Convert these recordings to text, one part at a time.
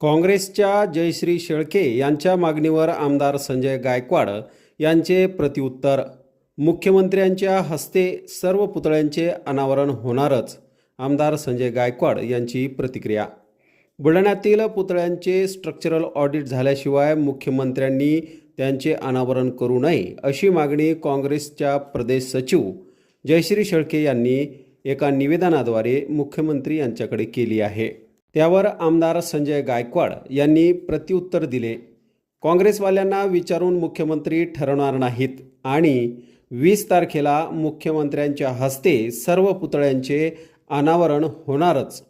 काँग्रेसच्या जयश्री शेळके यांच्या मागणीवर आमदार संजय गायकवाड यांचे प्रत्युत्तर. मुख्यमंत्र्यांच्या हस्ते सर्व पुतळ्यांचे अनावरण होणारच आमदार संजय गायकवाड यांची प्रतिक्रिया. बुलढाण्यातील पुतळ्यांचे स्ट्रक्चरल ऑडिट झाल्याशिवाय मुख्यमंत्र्यांनी त्यांचे अनावरण करू नये अशी मागणी काँग्रेसच्या प्रदेश सचिव जयश्री शेळके यांनी एका निवेदनाद्वारे मुख्यमंत्री यांच्याकडे केली आहे. त्यावर आमदार संजय गायकवाड यांनी प्रत्युत्तर दिले. काँग्रेसवाल्यांना विचारून मुख्यमंत्री ठरवणार नाहीत आणि वीस तारखेला मुख्यमंत्र्यांच्या हस्ते सर्व पुतळ्यांचे अनावरण होणारच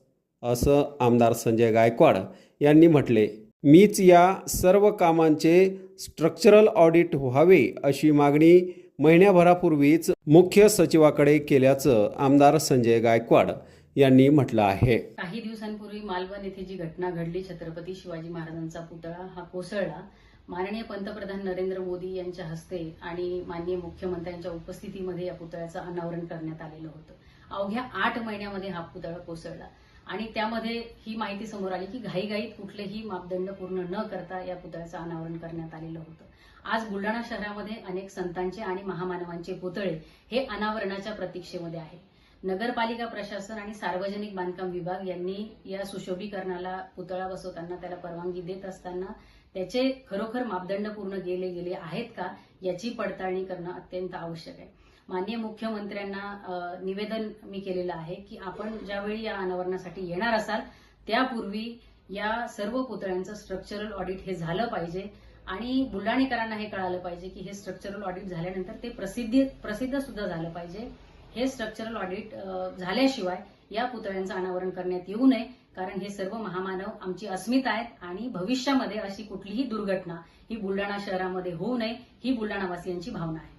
असं आमदार संजय गायकवाड यांनी म्हटले. मीच या सर्व कामांचे स्ट्रक्चरल ऑडिट व्हावे अशी मागणी महिन्याभरापूर्वीच मुख्य सचिवाकडे केल्याचं आमदार संजय गायकवाड यांनी म्हटलं आहे. काही दिवसांपूर्वी मालवण येथे जी घटना घडली छत्रपती शिवाजी महाराजांचा पुतळा हा कोसळला. माननीय पंतप्रधान नरेंद्र मोदी यांच्या हस्ते आणि माननीय मुख्यमंत्र्यांच्या उपस्थितीमध्ये या पुतळ्याचं अनावरण करण्यात आलेलं होतं. अवघ्या आठ महिन्यामध्ये हा पुतळा कोसळला. आणि त्यामध्ये ही माहिती समोर आली की घाईघाईत कुठलेही मापदंड पूर्ण न करता या पुतळ्याचं अनावरण करण्यात आलेलं होतं. आज बुलढाणा शहरामध्ये अनेक संतांचे आणि महामानवांचे पुतळे हे अनावरणाच्या प्रतीक्षेमध्ये आहेत. नगरपालिका प्रशासन आणि सार्वजनिक बांधकाम विभाग यांनी या सुशोभीकरणाला पुतळा बसवताना त्याला परवानगी देत असताना त्याचे खरोखर मापदंड पूर्ण केले गेले आहेत का याची पडताळणी करणं अत्यंत आवश्यक आहे. माननीय मुख्यमंत्र्यांना निवेदन मी केलेलं आहे की आपण ज्यावेळी या अनावरणासाठी येणार असाल त्यापूर्वी या सर्व पुतळ्यांचं स्ट्रक्चरल ऑडिट हे झालं पाहिजे आणि बुलढाणेकरांना हे कळालं पाहिजे की हे स्ट्रक्चरल ऑडिट झाल्यानंतर ते प्रसिद्धी प्रसिद्ध सुद्धा झालं पाहिजे. हे स्ट्रक्चरल ऑडिट झाल्याशिवाय या पुतळ्यांचं अनावरण करण्यात येऊ नये. कारण हे सर्व महामानव आमची अस्मिता आहेत आणि भविष्यामध्ये अशी कुठलीही दुर्घटना ही बुलढाणा शहरामध्ये होऊ नये ही बुलढाणावासियांची भावना आहे.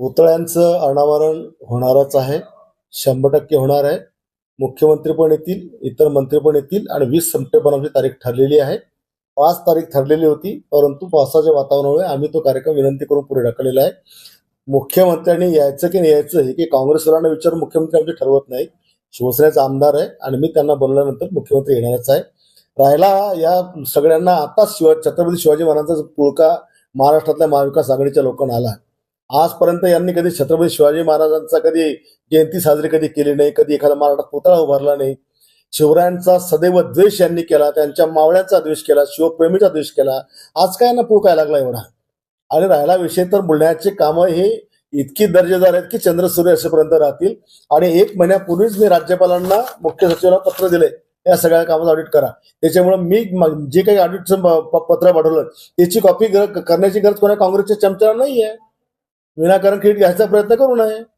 पुतळ्यांचं अनावरण होणारच आहे शंभर टक्के होणार आहे. मुख्यमंत्री पण येतील इतर मंत्री पण येतील आणि वीस सप्टेंबर तारीख ठरलेली आहे. पाच तारीख ठरलेली होती परंतु पावसाच्या वातावरणामुळे आम्ही तो कार्यक्रम विनंती करून पुढे ढकललेला आहे. मुख्यमंत्र्यांनी यायचं की नाही यायचं हे की काँग्रेसवाल्यांना विचारून मुख्यमंत्री आमचे ठरवत नाही शिवसेनेचा आमदार आहे आणि मी त्यांना बोलल्यानंतर मुख्यमंत्री येणारच आहे. राहिला या सगळ्यांना आता शिव छत्रपती शिवाजी महाराजांचा पुळका महाराष्ट्रातल्या महाविकास आघाडीच्या लोकांना आला. आजपर्यंत यांनी कधी छत्रपती शिवाजी महाराजांचा कधी जयंती साजरी कधी केली नाही कधी एखादा महाराष्ट्रात पुतळा उभारला नाही. शिवरायांचा सदैव द्वेष यांनी केला त्यांच्या मावळ्याचा द्वेष केला शिवप्रेमीचा द्वेष केला. आज काय ना पुळकाय लागला एवढा? आणि राहिला विषय तर बुलढाण्याचे कामं हे इतकी दर्जेदार आहेत की चंद्रसूर्य असेपर्यंत राहतील. आणि एक महिन्यापूर्वीच मी राज्यपालांना मुख्य सचिवाला पत्र दिले या सगळ्या कामाचं ऑडिट करा. त्याच्यामुळे मी जे काही ऑडिटचं प- पत्र पाठवलं त्याची कॉपी करण्याची गरज कोणा काँग्रेसच्या चमच्याला नाही आहे विनाकारण क्रेडिट घ्यायचा प्रयत्न करू नये.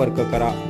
संपर्क करा